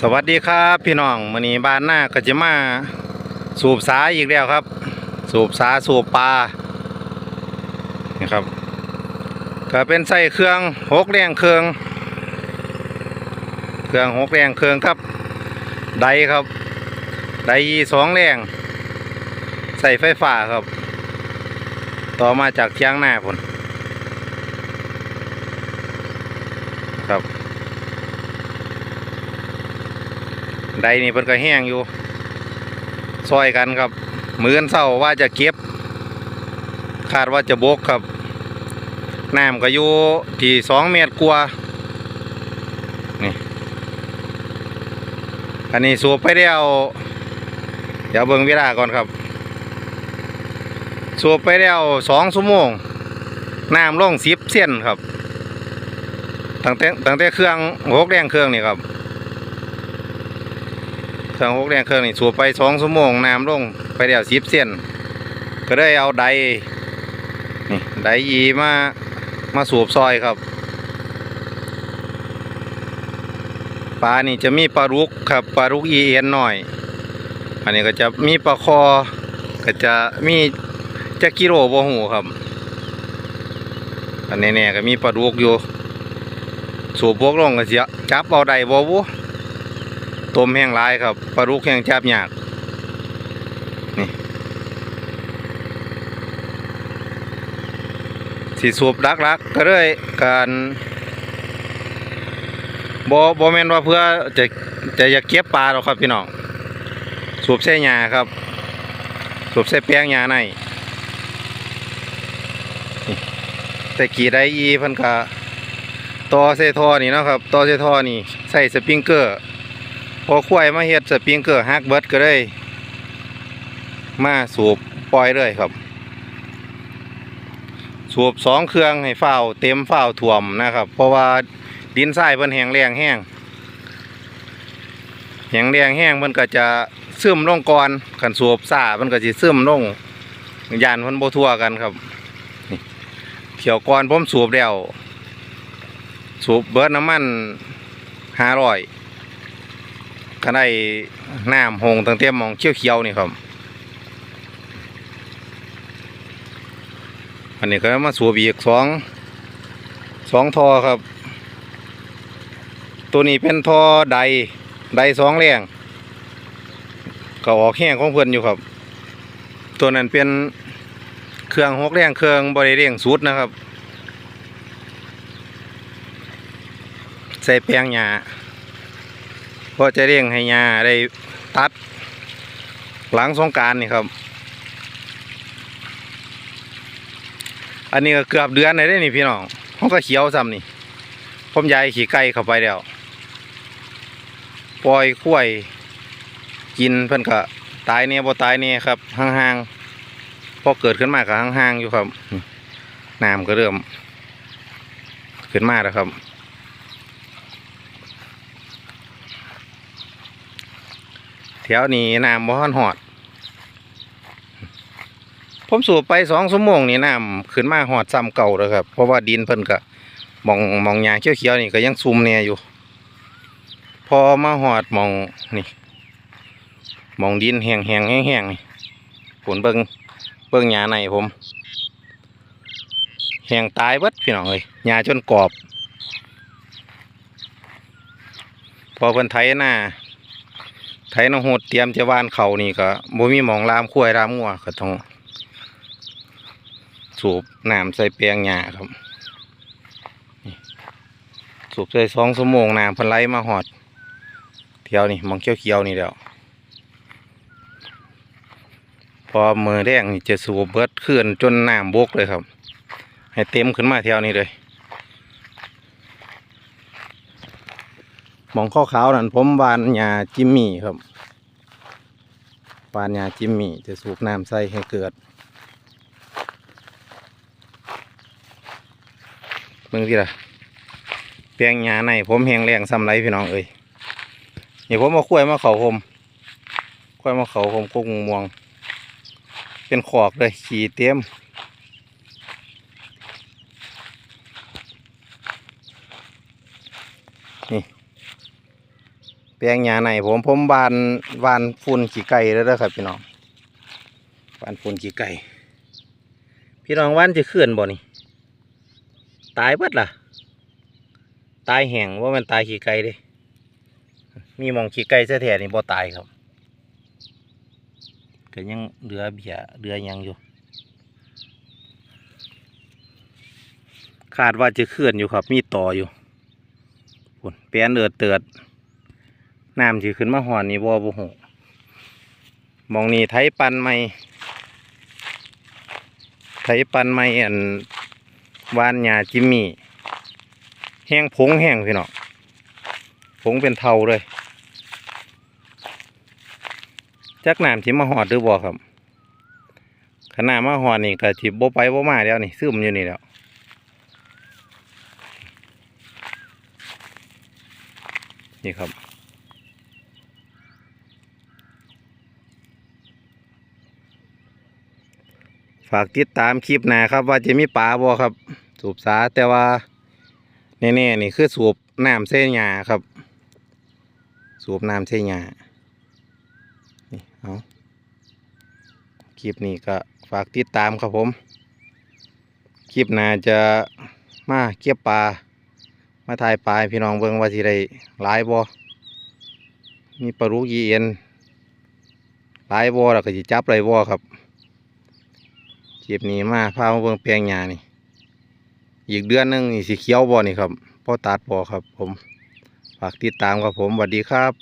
สวัสดีครับพี่น้องมื้อนี้บ้านหน้าก็จะมาสูบสาอีกแล้วครับ สูบสาสูบปลานี่ครับก็เป็นใส่เครื่องหกแรงเครื่อง เครื่องหกแรงเครื่องครับไดครับไดยีสองแรงใส่ไฟฟ้าครับ ต่อมาจากเชียงหน้าผลครับ ใดนี่เพิ่นก็แห้งอยู่ซอยกันครับเหมือนเศร้าว่าจะเก็บ คาดว่าจะบกครับน้ำก็อยู่ที่สองเมตรกว่านี่อันนี้สูบไปแล้วเดี๋ยวเบิ่งเวลาก่อนครับ สูบไปแล้วสองชั่วโมงน้ำลงสิบเส้นครับตั้งแต่ตั้งแต่เครื่องหกแรงเครื่องนี่ครับ เครื่องหกแรงเครื่องนี่สูบไปสองชั่วโมงน้ำลงไปเดียวสิบเส้นก็ได้เอาไดนี่ไดยีมามาสูบซอยครับปลานี่จะมีปลาลุกครับปลาลุกอีเอ็นหน่อย อันนี้ก็จะมีปลาคอ ก็จะมีจะกิโลบ่หูครับ อันนี้เนี่ยก็มีปลาดุกอยู่ สูบพวกลงก็เสียจับเอาได้บ่วุ ต้มแห้งหลายครับปลาดุกแห้งจับหยากนี่สีสูบดักลักๆก็เลยการบ่บ่แมนว่าเพื่อจะจะอยากเก็บปลาหรอกครับพี่น้องสูบใส่หญ้าครับ สูบใส่แป้งหญ้าในนี่แต่กี่ได้อีพิ่นก็ต่อใส่ท่อนี่นะครับต่อใส่ท่อนี่ใส่สปริงเกอร์ พอควายมาเฮ็ดสปริงเกอร์ฮักเบิร์ดก็เลยมาสูบปล่อยเลยครับ สูบสองเครื่องให้เฝ้าเต็มเฝ้าถ่วมนะครับ เพราะว่าดินทรายเพิ่นแห้งแรงแห้งแห้งแรงแห้งมันก็จะซึมลงก่อนขันสูบซ่ามันก็สิซึมลงยานเพิ่นบ่ทั่วกันครับนี่เที่ยวก่อนผมสูบแล้ว สูบเบิร์ดน้ำมันห้าร้อย ก็ได้น้ำหงตั้งแต่หมองเขียวเขียวๆนี่ครับ อันนี้ก็มาสูบอีกสองสองทอครับ ตัวนี้เป็นทอใดใดสองแรงก็ออกแห้งของเพื่อนอยู่ครับ ตัวนั้นเป็นเครื่องหกแรงเครื่องบริเร่งสุดนะครับ ใส่แปลงหญ้า พราะจะเร่งให้ยาได้ตัด หลังสงการนี่ครับ อันนี้ก็เกือบเดือนเลยได้นี่พี่น้องเขาก็เขียวซ้ำนี่ผมยายขี่ไก่เข้าไปแล้วปล่อยคุ้ยกินเพิ่อนก็ตายเนี่ยบ่ตายเนี่ยครับห่างๆพอเกิดขึ้นมาก็ห่างๆอยู่ครับน้ำก็เริ่มขึ้นมาแล้วครับ แถวนี้น้ำบ่ฮอนหอด ผมสูบไปสองชั่วโมงนี่น้ำขึ้นมาหอดซ้ำเก่าแล้วครับ เพราะว่าดินเพิ่นก็มองมองหญ้าเขียวๆนี่ก็ยังซุ่มแน่อยู่ พอมาหอดมองนี่มองดินแห้งๆแห้งๆนี่ผลเบิงเบิงหญ้าในผม แห้งตายเบิดพี่น้องเอ้ยหญ้าจนกรอบ พอเพิ่นไถหน้า ไถนองโหดเตรียมจะวานเขานี่ก็บ่มีหมองลามคุ้ยลามงัวก็ต้องสูบน้ำใส่แปลงหญ้าครับสูบใส่สองชั่วโมงน้ำพันไหลมาหอดเที่ยวนี่มองเขียวๆนี่เดียวพอมือแดงนี่จะสูบเบิดขึ้นจนน้ำบกเลยครับ ให้เต็มขึ้นมาเที่ยวนี้เลย มองข้อขาวนั่นผมวานยาจิมมี่ครับวานยาจิมมี่จะสูบน้ำใส่ให้เกิดเมื่อกี้ล่ะเปียงยาในผมแหงแรงซ้ำไรพี่น้องเอ้ยนี่ผมมาคุ้ยมาเขาผมคุ้ยมาเขาผมกุกงม่วง เป็นขอกเลยขี่เต็ม แปลงหญ้าในผมผมบานบานฝุ่นขี้ไก่แล้วเด้อครับพี่น้องบานฝุ่นขี้ไก่พี่น้องว่านจะเคลื่อนบ่นี่ตายเบิดล่ะ ตายแห้งว่ามันตายขี้ไก่เด้มีมองขี้ไก่แท้ๆนี่บ่ตายครับก็ยังเหลือเบียเหลือหยังอยู่คาดว่าจะเคลื่อนอยู่ครับ มีต่ออยู่พุ่นแปลนเอิดเติด น้ำที่ขึ้นมาหอนนี่บ่บ่หูมองนี่ไทยปันไม่ไทยปันไม่อันวานหญ้าจิมมี่แห้งผงแห้งพี่น้องผงเป็นเทาเลยจักน้ำที่มาหอดหรือบ่ครับขนาดมาหอดนี่ก็ที่บ่ไปบ่มาแล้วนี่ซึมอยู่นี่แล้วนี่ครับ ฝากติดตามคลิปหน้าครับ ว่าจะมีปลาบ่ครับ สูบสาแต่ว่าแน่ๆนี่คือสูบน้ำเส้นหญ้าครับ สูบน้ำเส้นหญ้านี่เอาคลิปนี้ก็ฝากติดตามครับผม คลิปหน้าจะมาเก็บปลามาถ่ายปลาพี่น้องเบิ่งว่าสิได้หลายบ่มีปลาลูกยีเอ็นหลายบ่แล้วก็สิจับไรบ่ครับ คลิปนี้มาพามาเบิ่งแปลงหญ้านี่ อีกเดือนนึงนี่สิเขียวบ่นี่ครับพ่อตัดบ่ครับ ผมฝากติดตามครับผมสวัสดีครับ